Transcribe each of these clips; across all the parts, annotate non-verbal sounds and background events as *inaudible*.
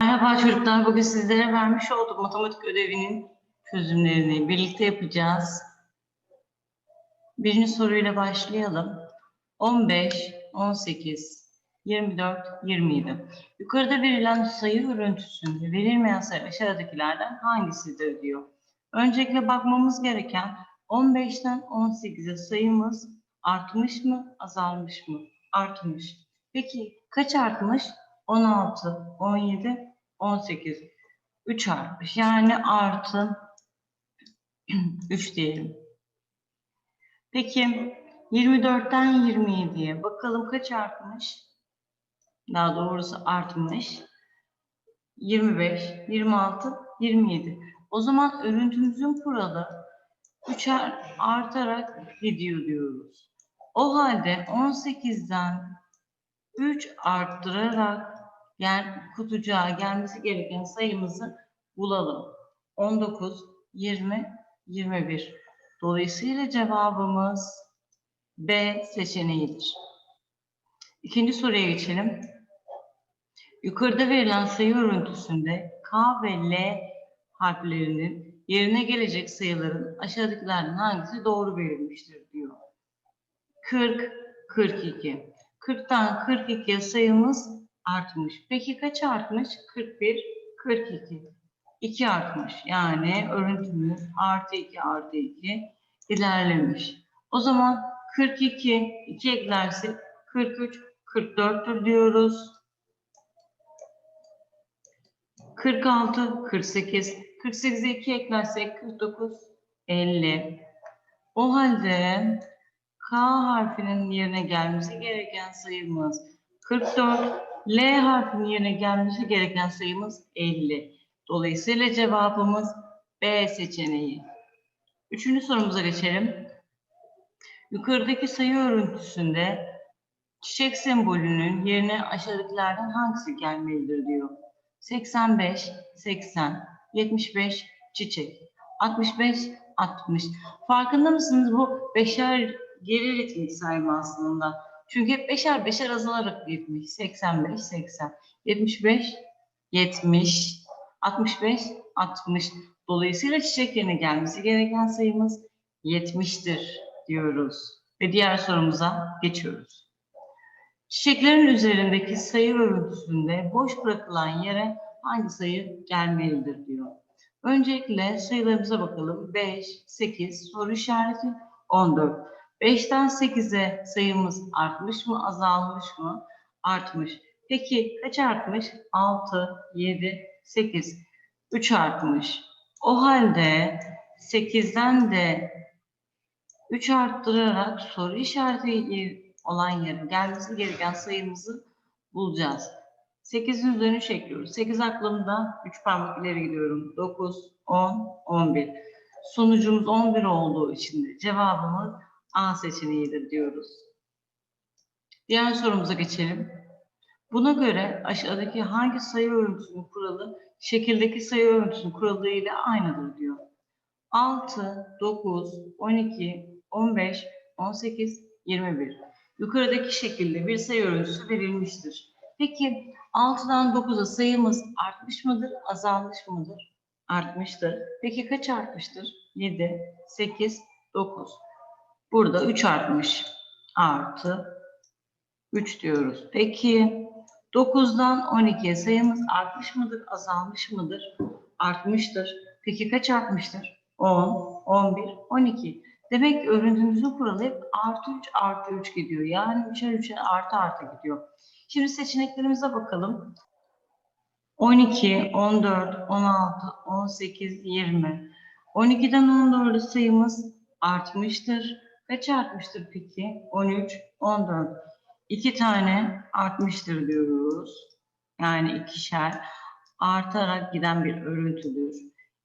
Merhaba çocuklar. Bugün sizlere vermiş olduğum matematik ödevinin çözümlerini birlikte yapacağız. Birinci soruyla başlayalım. 15, 18, 24, 27. Yukarıda verilen sayı örüntüsünde verilmeyen sayı aşağıdakilerden hangisidir diyor. Öncelikle bakmamız gereken 15'ten 18'e sayımız artmış mı, azalmış mı? Artmış. Peki kaç artmış? 16, 17, 18. 3 artmış. Yani artı *clears throat* 3 diyelim. Peki 24'ten 27'ye bakalım kaç artmış? Daha doğrusu artmış. 25, 26, 27. O zaman örüntümüzün kuralı 3 artarak gidiyor diyoruz. O halde 18'den 3 arttırarak yani kutucuğa gelmesi gereken sayımızı bulalım. 19, 20, 21. Dolayısıyla cevabımız B seçeneğidir. İkinci soruya geçelim. Yukarıda verilen sayı örüntüsünde K ve L harflerinin yerine gelecek sayıların aşağıdakilerden hangisi doğru verilmiştir diyor. 40, 42. 40'tan 42'ye sayımız artmış. Peki kaç artmış? 41, 42. 2 artmış. Yani örüntümüz artı 2 artı 2 ilerlemiş. O zaman 42, 2 eklersek 43, 44'tür diyoruz. 46, 48, 48'e 2 eklersek 49, 50. O halde K harfinin yerine gelmesi gereken sayımız 44, L harfinin yerine gelmesi gereken sayımız 50. Dolayısıyla cevabımız B seçeneği. Üçüncü sorumuza geçelim. Yukarıdaki sayı örüntüsünde çiçek sembolünün yerine aşağıdakilerden hangisi gelmelidir diyor. 85, 80, 75 çiçek, 65, 60. Farkında mısınız bu beşer geri ritmik sayma aslında. Çünkü hep beşer beşer azalarak gitmiş. 85, 80, 75, 70, 65, 60. Dolayısıyla çiçek yerine gelmesi gereken sayımız 70'tir diyoruz. Ve diğer sorumuza geçiyoruz. Çiçeklerin üzerindeki sayı örüntüsünde boş bırakılan yere hangi sayı gelmelidir diyor. Öncelikle sayılarımıza bakalım. 5, 8, soru işareti 14. 5'ten 8'e sayımız artmış mı, azalmış mı? Artmış. Peki kaç artmış? 6, 7, 8. 3 artmış. O halde 8'den de 3 arttırarak soru işareti olan yerin gelmesi gereken sayımızı bulacağız. 8'in üzerine 3 ekliyoruz. 8 aklımda 3 parmak ileri gidiyorum. 9, 10, 11. Sonucumuz 11 olduğu için de cevabımız A seçeneğidir diyoruz. Diğer sorumuza geçelim. Buna göre aşağıdaki hangi sayı örüntüsünün kuralı şekildeki sayı örüntüsünün kuralı ile aynıdır diyor. 6, 9, 12, 15, 18, 21. Yukarıdaki şekilde bir sayı örüntüsü verilmiştir. Peki 6'dan 9'a sayımız artmış mıdır, azalmış mıdır? Artmıştır. Peki kaç artmıştır? 7, 8, 9. Burada 3 artmış. Artı 3 diyoruz. Peki 9'dan 12'ye sayımız artmış mıdır, azalmış mıdır? Artmıştır. Peki kaç artmıştır? 10, 11, 12. Demek ki örüntümüzün kuralı hep artı 3 artı 3 gidiyor. Yani 3'er 3'er artı artı gidiyor. Şimdi seçeneklerimize bakalım. 12, 14, 16, 18, 20. 12'den 14'e sayımız artmıştır. Kaç artmıştır peki? 13, 14. 2 tane artmıştır diyoruz. Yani ikişer artarak giden bir örüntüdür.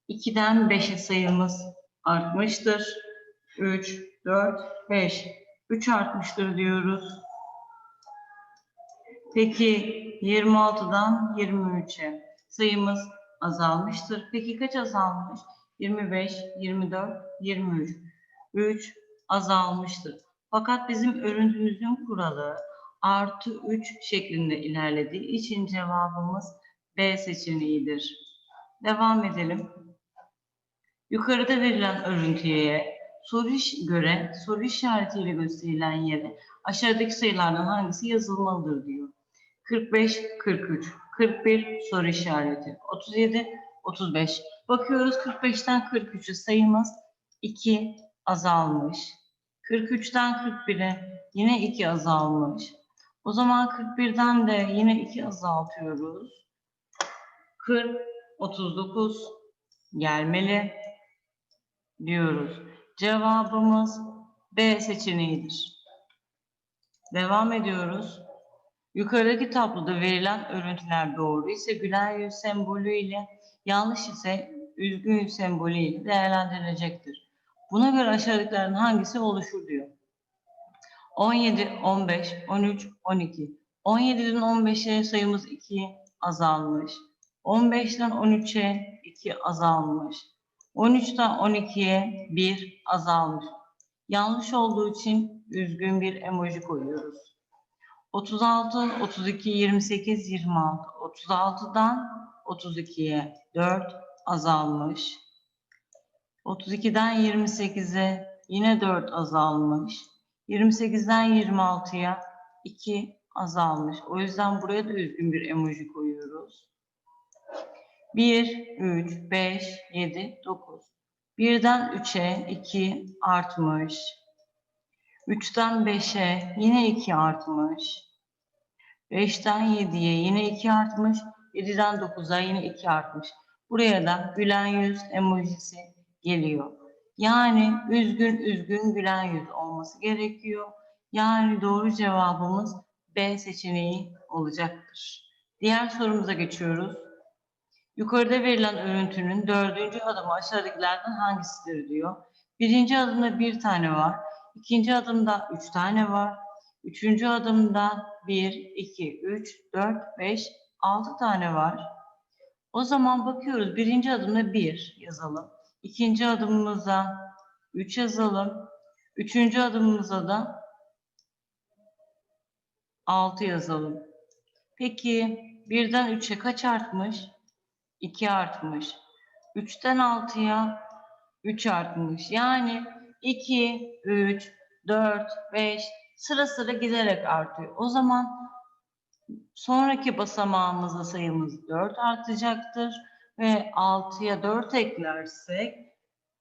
2'den 5'e sayımız artmıştır. 3, 4, 5. 3 artmıştır diyoruz. Peki 26'dan 23'e sayımız azalmıştır. Peki kaç azalmış? 25, 24, 23. 3 azalmıştır. Fakat bizim örüntümüzün kuralı artı 3 şeklinde ilerlediği için cevabımız B seçeneğidir. Devam edelim. Yukarıda verilen örüntüye soru göre soru işaretiyle gösterilen yere aşağıdaki sayılardan hangisi yazılmalıdır diyor. 45, 43, 41 soru işareti, 37, 35. Bakıyoruz 45'ten 43'e sayımız 2 azalmış. 43'ten 41'e yine 2 azalmış. O zaman 41'den de yine 2 azaltıyoruz. 40, 39 gelmeli diyoruz. Cevabımız B seçeneğidir. Devam ediyoruz. Yukarıdaki tabloda verilen örüntüler doğru ise gülen yüz sembolü ile yanlış ise üzgün yüz sembolü ile değerlendirilecektir. Buna göre aşağıdakilerden hangisi oluşur diyor. 17, 15, 13, 12. 17'den 15'e sayımız 2 azalmış. 15'ten 13'e 2 azalmış. 13'ten 12'ye 1 azalmış. Yanlış olduğu için üzgün bir emoji koyuyoruz. 36, 32, 28, 26. 36'dan 32'ye 4 azalmış. 32'den 28'e yine 4 azalmış. 28'den 26'ya 2 azalmış. O yüzden buraya da üzgün bir emoji koyuyoruz. 1, 3, 5, 7, 9. 1'den 3'e 2 artmış. 3'ten 5'e yine 2 artmış. 5'ten 7'ye yine 2 artmış. 7'den 9'a yine 2 artmış. Buraya da gülen yüz emojisi geliyor. Yani üzgün üzgün gülen yüz olması gerekiyor. Yani doğru cevabımız B seçeneği olacaktır. Diğer sorumuza geçiyoruz. Yukarıda verilen örüntünün dördüncü adımı aşağıdakilerden hangisidir diyor. Birinci adımda bir tane var. İkinci adımda üç tane var. Üçüncü adımda bir, iki, üç, dört, beş, altı tane var. O zaman bakıyoruz. Birinci adımda bir yazalım. İkinci adımımıza 3 yazalım. Üçüncü adımımıza da 6 yazalım. Peki birden 3'e kaç artmış? 2 artmış. 3'ten 6'ya 3 artmış. Yani 2, 3, 4, 5 sıra sıra giderek artıyor. O zaman sonraki basamağımızda sayımız 4 artacaktır ve 6'ya 4 eklersek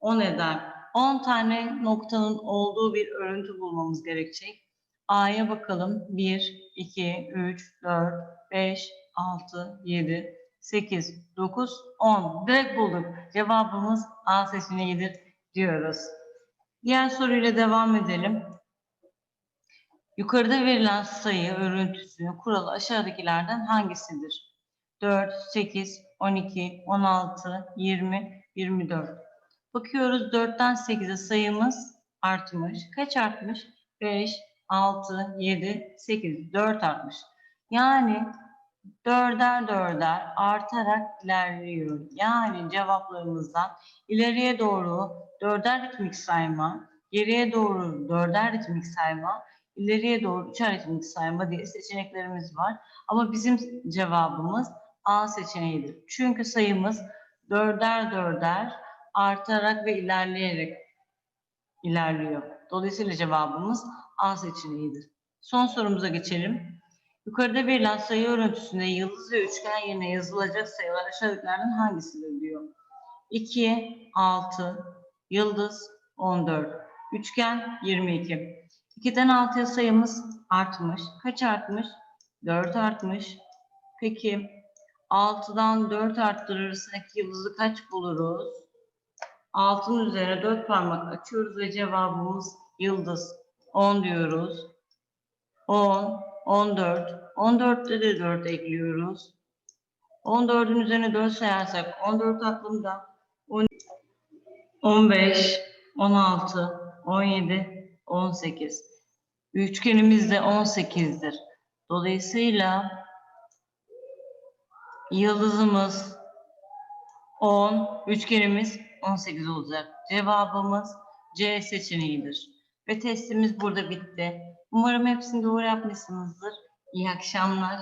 10 eder. 10 tane noktanın olduğu bir örüntü bulmamız gerekecek. A'ya bakalım. 1, 2, 3, 4, 5, 6, 7, 8, 9, 10. Direkt bulduk. Cevabımız A seçeneğidir diyoruz. Diğer soruyla devam edelim. Yukarıda verilen sayı örüntüsünün kuralı aşağıdakilerden hangisidir? 4, 8, 12, 16, 20, 24. Bakıyoruz 4'ten 8'e sayımız artmış. Kaç artmış? 5, 6, 7, 8, 4 artmış. Yani dörder dörder artarak ilerliyor. Yani cevaplarımızdan ileriye doğru dörder ritmik sayma, geriye doğru dörder ritmik sayma, ileriye doğru üçer ritmik sayma diye seçeneklerimiz var. Ama bizim cevabımız A seçeneğidir. Çünkü sayımız dörder dörder artarak ve ilerleyerek ilerliyor. Dolayısıyla cevabımız A seçeneğidir. Son sorumuza geçelim. Yukarıda verilen sayı örüntüsünde yıldız ve üçgen yerine yazılacak sayılar aşağıdakilerden hangisidir diyor. 2, 6, yıldız 14, üçgen 22. 2'den 6'ya sayımız artmış. Kaç artmış? 4 artmış. Peki 6'dan 4 arttırırsak yıldızı kaç buluruz? 6'nın üzerine 4 parmak açıyoruz ve cevabımız yıldız. 10 diyoruz. 10, 14. 14'te de 4 ekliyoruz. 14'ün üzerine 4 sayarsak 14 aklımda. 15, 16, 17, 18. Üçgenimiz de 18'dir. Dolayısıyla yıldızımız 10, üçgenimiz 18 olacak. Cevabımız C seçeneğidir. Ve testimiz burada bitti. Umarım hepsini doğru yapmışsınızdır. İyi akşamlar.